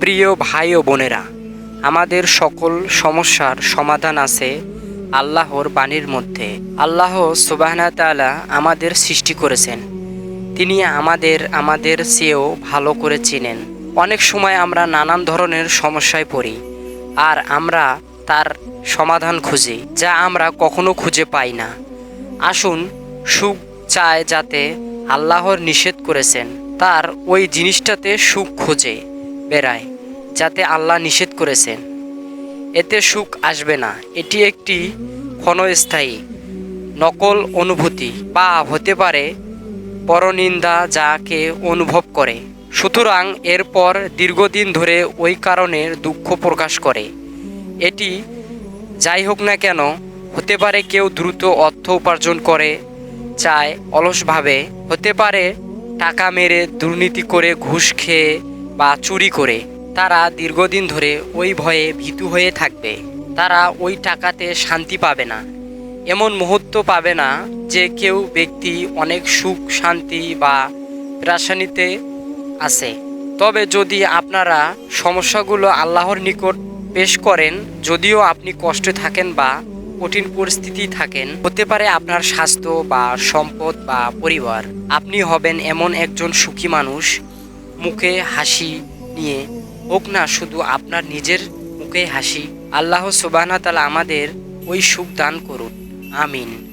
প্রিয় ভাই ও বোনেরা, আমাদের সকল সমস্যার সমাধান আছে আল্লাহর বাণীর মধ্যে। আল্লাহ সুবাহনা তাআলা আমাদের সৃষ্টি করেছেন। তিনি আমাদের আমাদের চেয়েও ভালো করে চেনেন। অনেক সময় আমরা নানান ধরনের সমস্যায় পড়ি, আর আমরা তার সমাধান খুঁজি, যা আমরা কখনো খুঁজে পাই না। আসুন, সুখ চায় যাতে আল্লাহর নিষেধ করেছেন। তার ওই জিনিসটাতে সুখ খোঁজে, বেড়ায়, যাতে আল্লাহ নিষেধ করেছেন। এতে সুখ আসবে না। এটি একটি ক্ষণস্থায়ী, নকল অনুভূতি বা হতে পারে পরনিন্দা যাকে অনুভব করে। সুতরাং এরপর দীর্ঘদিন ধরে ওই কারণে দুঃখ প্রকাশ করে। এটি যাই হোক না কেন, হতে পারে কেউ দ্রুত অর্থ উপার্জন করে, চায় অলসভাবে, হতে পারে টাকা মেরে দুর্নীতি করে ঘুষ খেয়ে বা চুরি করে, তারা দীর্ঘদিন ধরে ওই ভয়ে ভীতু হয়ে থাকবে। তারা ওই টাকাতে শান্তি পাবে না। এমন মুহূর্ত পাবে না যে কেউ ব্যক্তি অনেক সুখ, শান্তি বা প্রাসানিতে আছে। তবে যদি আপনারা সমস্যাগুলো আল্লাহর নিকট পেশ করেন, যদিও আপনি কষ্টে থাকেন বা কঠিন পরিস্থিতি থাকেন। হতে পারে আপনার স্বাস্থ্য বা সম্পদ বা পরিবার। আপনি হবেন এমন একজন সুখী মানুষ। মুখে হাসি নিয়ে হোক না, শুধু আপনার নিজের মুখে হাসি। আল্লাহ সুবাহনা তালা আমাদের ওই সুখ দান করুন। আমিন।